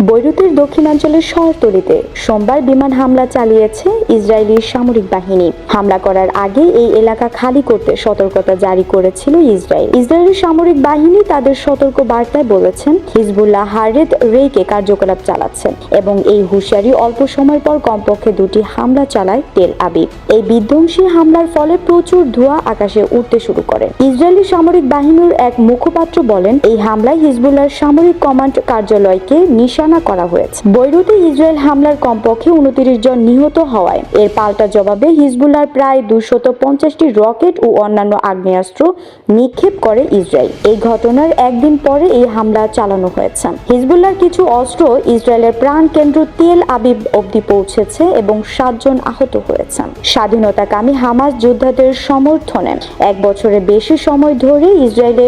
বৈরুতের দক্ষিণাঞ্চলের শহরতলিতে সোমবার বিমান হামলা চালিয়েছে ইসরায়েলি সামরিক বাহিনী। হামলা করার আগে এই এলাকা খালি করতে সতর্কতা জারি করেছিল ইসরায়েল। ইসরায়েলি সামরিক বাহিনী তাদের সতর্ক বার্তায় বলেছেন, হিজবুল্লাহ হারেদ রেইকে কার্যকলাপ চালাচ্ছেন এবং এই হুঁশিয়ারি অল্প সময় পর কমপক্ষে দুটি হামলা চালায় তেল আবিব। এই বিধ্বংসী হামলার ফলে প্রচুর ধোঁয়া আকাশে উঠতে শুরু করে। ইসরায়েলি সামরিক বাহিনীর এক মুখপাত্র বলেন, এই হামলায় হিজবুল্লাহর সামরিক কমান্ড কার্যালয়কে নিশানা করা হয়েছে। বৈরুতে ইসরায়েল হামলার কমপক্ষে উনত্রিশ জন নিহত হওয়ায়। এর পাল্টা জবাবে হিজবুল্লাহর প্রায় দুশত পঞ্চাশটি রকেট ও অন্যান্য আগ্নেয়াস্ত্র নিক্ষেপ করে ইসরায়েল। এই ঘটনার একদিন পরে এই হামলা চালানো হয়েছে। হিজবুল্লাহর কিছু অস্ত্র ইসরায়েলের প্রাণ কেন্দ্র তেল আবিব অবধি পৌঁছেছে এবং সাতজন আহত হয়েছেন স্বাধীনতাকামী হামাস যোদ্ধাদের সমর্থনে এক বছরের বেশি সময় ধরে ইসরায়েলে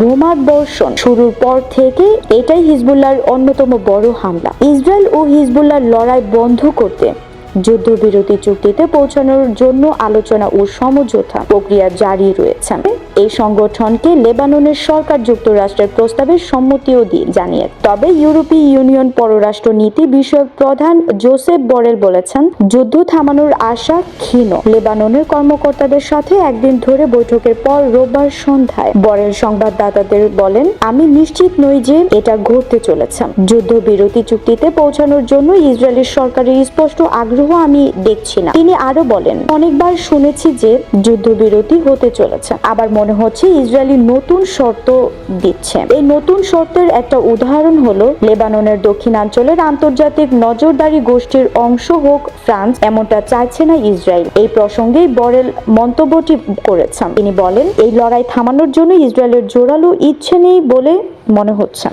বোমাবর্ষণ শুরুর পর থেকে এটাই হিজবুল্লাহর অন্যতম বড় হামলা। ইসরায়েল ও হিজবুল্লাহর লড়াই বন্ধ করতে যুদ্ধবিরতি চুক্তিতে পৌঁছানোর জন্য আলোচনা ও সমঝোতা প্রক্রিয়া জারি রয়েছে। এই সংগঠনকে লেবাননের সরকার যুক্তরাষ্ট্রের প্রস্তাবে সম্মতিও দিয়ে জানিয়ে। তবে ইউরোপীয় ইউনিয়ন পররাষ্ট্র নীতি বিষয়ক প্রধান জোসেফ বরেল বলেছেন, যুদ্ধ থামানোর আশা ক্ষীণ। লেবাননের কর্মকর্তাদের সাথে একদিন ধরে বৈঠকের পর রোববার সন্ধ্যায় বরেল সংবাদদাতাদের বলেন, আমি নিশ্চিত নই যে এটা ঘটতে চলেছে। যুদ্ধবিরতি চুক্তিতে পৌঁছানোর জন্য ইসরায়েলের সরকারের স্পষ্ট আগ্রহ আমি দেখছি না। তিনি আরও বলেন, অনেকবার শুনেছি যে যুদ্ধবিরতি হতে চলেছে। আবার মনে হচ্ছে ইসরায়েলি নতুন শর্ত দিচ্ছে। এই নতুন শর্তের একটা উদাহরণ হলো লেবাননের দক্ষিণাঞ্চলের আন্তর্জাতিক নজরদারি গোষ্ঠীর অংশ হোক ফ্রান্স, এমনটা চাইছে না ইসরায়েল। এই প্রসঙ্গেই বরেল মন্তব্যটি করেছেন। তিনি বলেন, এই লড়াই থামানোর জন্য ইসরায়েলের জোরালো ইচ্ছে নেই বলে মনে হচ্ছে।